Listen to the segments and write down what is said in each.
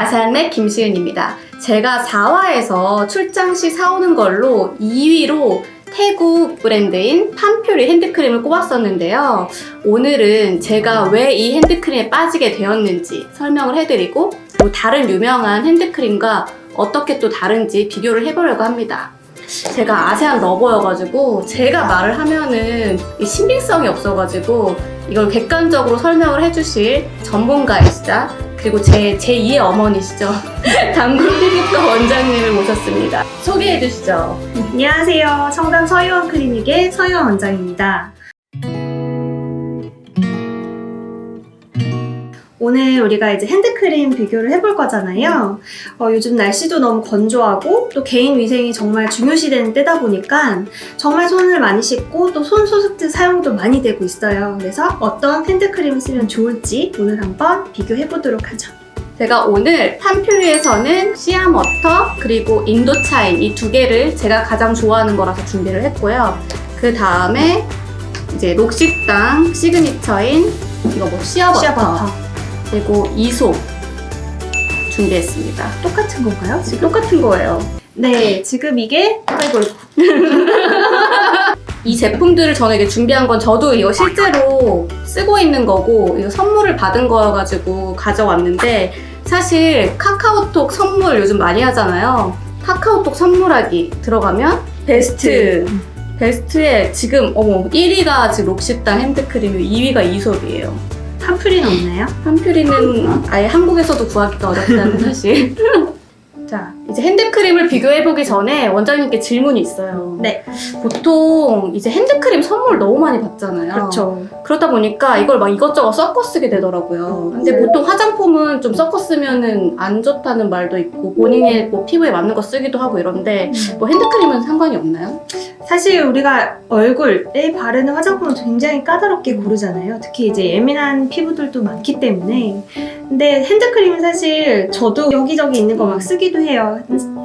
아산의 김시은입니다. 제가 4화에서 출장 시 사오는 걸로 2위로 태국 브랜드인 판퓨리 핸드크림을 꼽았었는데요. 오늘은 제가 왜 이 핸드크림에 빠지게 되었는지 설명을 해드리고 또 다른 유명한 핸드크림과 어떻게 또 다른지 비교를 해보려고 합니다. 제가 아세안 러버여가지고 제가 말을 하면은 이 신빙성이 없어가지고 이걸 객관적으로 설명을 해주실 전문가이시자 그리고 제 제2의 어머니시죠 당근 피부과 원장님을 모셨습니다. 소개해 주시죠. 안녕하세요. 청담 서유원 클리닉의 서유원 원장입니다. 오늘 우리가 이제 핸드크림 비교를 해볼 거잖아요. 어, 요즘 날씨도 너무 건조하고 또 개인 위생이 정말 중요시되는 때다 보니까 정말 손을 많이 씻고 또 손 소독제 사용도 많이 되고 있어요. 그래서 어떤 핸드크림을 쓰면 좋을지 오늘 한번 비교해 보도록 하죠. 제가 오늘 판퓨리에서는 시아머터 그리고 인도차인 이 두 개를 제가 가장 좋아하는 거라서 준비를 했고요. 그 다음에 이제 록식당 시그니처인 이거 뭐 시아버터. 그리고 이소 준비했습니다. 똑같은 건가요? 지금 똑같은 거예요. 네, 지금 이게 아이고 이 제품들을 저는 이게 준비한 건 저도 이거 실제로 쓰고 있는 거고 이거 선물을 받은 거여가지고 가져왔는데 사실 카카오톡 선물 요즘 많이 하잖아요. 카카오톡 선물하기 들어가면 베스트 베스트에 지금 어머 1위가 지금 록시땅 핸드크림이고 2위가 이솝이에요. 한풀이는 없나요? 판퓨리는 아예 한국에서도 구하기가 어렵다는 사실. 자, 이제 핸드크림을 비교해보기 전에 원장님께 질문이 있어요. 네. 보통 이제 핸드크림 선물 너무 많이 받잖아요. 그렇죠. 그러다 보니까 이걸 막 이것저것 섞어 쓰게 되더라고요. 근데 맞아요. 보통 화장품은 좀 섞어 쓰면은 안 좋다는 말도 있고 본인의 뭐 피부에 맞는 거 쓰기도 하고 이런데 뭐 핸드크림은 상관이 없나요? 사실 우리가 얼굴에 바르는 화장품은 굉장히 까다롭게 고르잖아요. 특히 이제 예민한 피부들도 많기 때문에. 근데 핸드크림은 사실 저도 여기저기 있는 거 막 쓰기도 해요.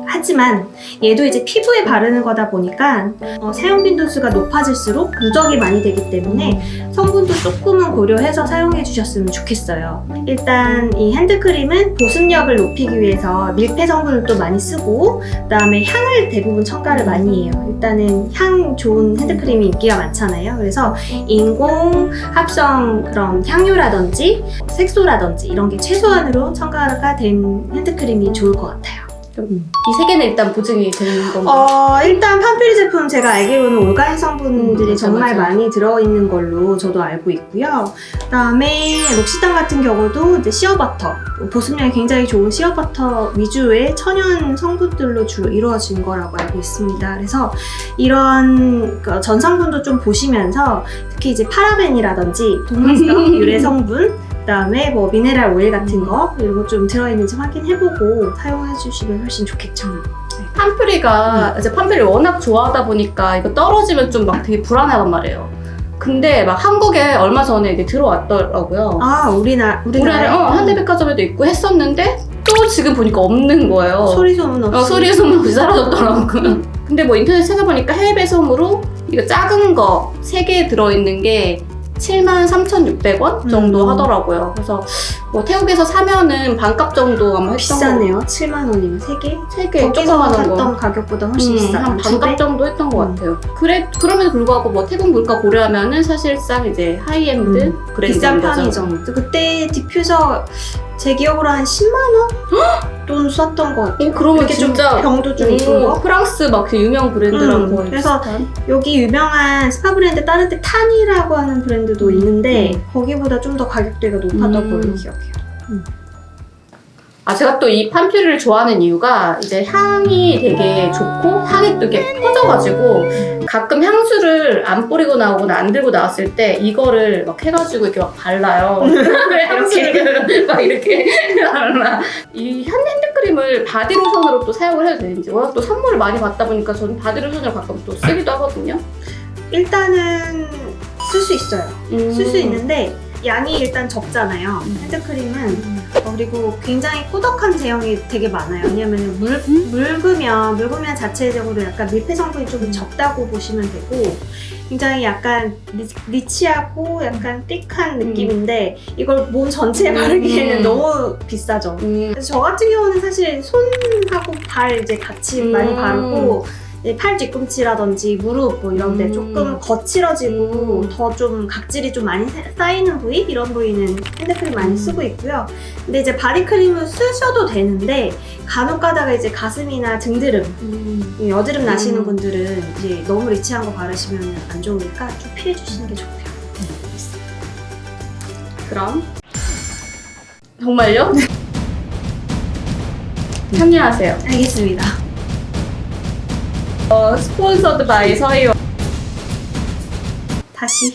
하지만 얘도 이제 피부에 바르는 거다 보니까 어, 사용 빈도수가 높아질수록 누적이 많이 되기 때문에 성분도 조금은 고려해서 사용해 주셨으면 좋겠어요. 일단 이 핸드크림은 보습력을 높이기 위해서 밀폐 성분을 또 많이 쓰고 그다음에 향을 대부분 첨가를 많이 해요. 일단은 향 좋은 핸드크림이 인기가 많잖아요. 그래서 인공 합성 그런 향료라든지 색소라든지 이런 게 최소한으로 첨가가 된 핸드크림이 좋을 것 같아요. 이 세 개는 일단 보증이 되는 건가요? 어, 일단 판퓨리 제품 제가 알기로는 올가인 성분들이 음, 맞아, 정말 맞아. 많이 들어있는 걸로 저도 알고 있고요. 그다음에 록시당 같은 경우도 이제 시어버터 보습력이 굉장히 좋은 시어버터 위주의 천연 성분들로 주로 이루어진 거라고 알고 있습니다. 그래서 이런 그 전성분도 좀 보시면서 특히 이제 파라벤이라든지 동물성 유래 성분 그다음에 뭐 미네랄 오일 같은 거 이런 거 좀 들어있는지 확인해보고 사용해 주시면 훨씬 좋겠죠. 판퓨리가 이제 판퓨리 워낙 좋아하다 보니까 이거 떨어지면 좀 막 되게 불안하단 말이에요. 근데 막 한국에 얼마 전에 이게 들어왔더라고요. 아 우리나 우리나라에 우리나라 어, 현대백화점에도 있고 했었는데 또 지금 보니까 없는 거예요. 소리 소문 없이 어, 소리 소문 없이 사라졌더라고요. 근데 뭐 인터넷 찾아보니까 해외 배송으로 이거 작은 거 3개 들어있는 게 73,600원 정도 음. 하더라고요. 그래서 뭐 태국에서 사면은 반값 정도 아마 했던 비싸네요. 7만 원이면 3개? 거. 3개 거기서 조그만한 거. 샀던 가격보다 훨씬 음, 비싸. 한두 반값 배? 정도 했던 것 음. 같아요. 그래 그럼에도 불구하고 뭐 태국 물가 고려하면은 사실상 이제 하이엔드 음, 브랜드인 비싼. 편이죠. 그때 디퓨저 제 기억으로 한 10만 원 돈 썼던 것 같아요. 어, 그러면 이렇게 좀 진짜 병도 좀 오, 이쁜 거. 프랑스 막그 유명 브랜드랑 음, 거의 그래서 비슷한. 여기 유명한 스파 브랜드 다른 데 타니라고 하는 브랜드도 있는데 음. 거기보다 좀 더 가격대가 높았던 음. 걸로 기억해요. 아 제가 또이 판퓨리를 좋아하는 이유가 이제 향이 되게 좋고 향이 또 이렇게 퍼져가지고 가끔 향수를 안 뿌리고 나오거나 안 들고 나왔을 때 이거를 막 해가지고 이렇게 막 발라요. 이렇게 막 이렇게 발라. 이현 핸드크림을 바디로션으로 또 사용을 해도 되는지 워낙 또 선물을 많이 받다 보니까 저는 바디로션을 가끔 또 쓰기도 하거든요. 일단은 쓸 수 있어요. 음. 쓸수 있는데 양이 일단 적잖아요. 음. 핸드크림은 어, 그리고 굉장히 꾸덕한 제형이 되게 많아요. 왜냐면 물, 묽으면, 묽으면 자체적으로 약간 밀폐 성분이 좀 적다고 보시면 되고, 굉장히 약간 리, 리치하고 약간 띡한 느낌인데, 이걸 몸 전체에 음. 바르기에는 너무 비싸죠. 음, 그래서 저 같은 경우는 사실 손하고 발 이제 같이 음. 많이 바르고 팔 뒤꿈치라든지 무릎 뭐 이런 데 음. 조금 거칠어지고 음. 더좀 각질이 좀 많이 사- 쌓이는 부위 이런 부위는 핸드크림 많이 음. 쓰고 있고요. 근데 이제 바디크림을 쓰셔도 되는데 간혹 가다가 이제 가슴이나 등드름 음. 이 여드름 나시는 음. 분들은 이제 너무 리치한 거 바르시면 안 좋으니까 좀 피해 주시는 게 좋고요. 그럼 정말요? 참여하세요. 알겠습니다. 어, 스폰서드 바이 서희와 다시